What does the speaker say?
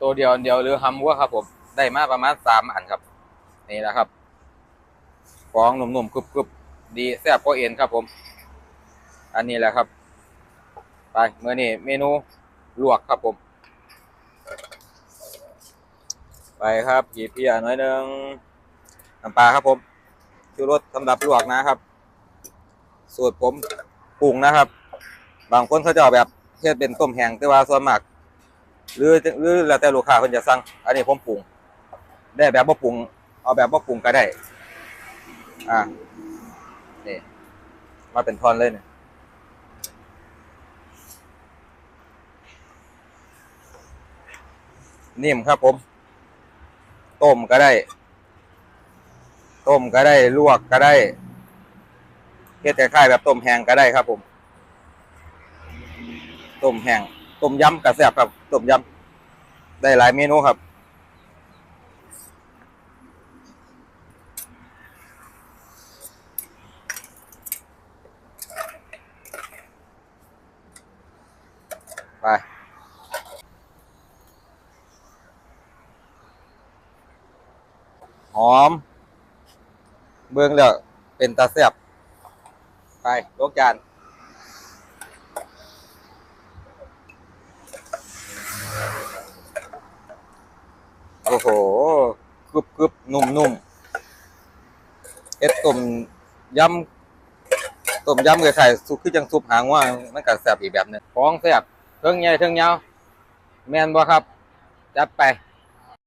ตัวเดียวเดียวหรือฮัมวัวครับผมได้มาประมาณสามอันครับ นี่แหละครับฟองหนุ่มๆกรุบๆดีแซ่บก็เอ็นครับผม อันนี้แหละครับ ไปเมื่อนี้เมนูลวกครับผม ไปครับหยิบเพียหน่อยหนึงน้ำปลาครับผมชูรสสำหรับลวกนะครับ สูตรผมปรุงนะครับ บางคนเขาจะเอาแบบเฮ็ดเป็นต้มแห้งแต่ว่าส่วนมาก หรือหรือแล้วแต่ลูกค้าคนจะสั่งอันนี้ผมปรุง ได้แบบบ่ปรุง เอาแบบบ่ปรุงก็ได้ อ่านี่มาเป็นท่อนเลยเนี่ยนิ่มครับผม ต้มก็ได้ ต้มก็ได้ ลวกก็ได้เฮ็ดคล้ายแบบต้มแห้งก็ได้ครับผม ต้มแห้ง ต้มยำกระแซบครับต้มยำได้หลายเมนูครับไปหอม เบิ่งแล้วเป็นตาแซ่บไปลกจาน อ้โหกรึบกรึบนุ่มนุ่มเอ็ดต้มยำต้มยำไข่ซุปคือจังซุปหางว่ามันก็แซบอีกแบบหนึงของแซบเทิงใหญ่เทิงยาวแมนบ่ครับ จัดไป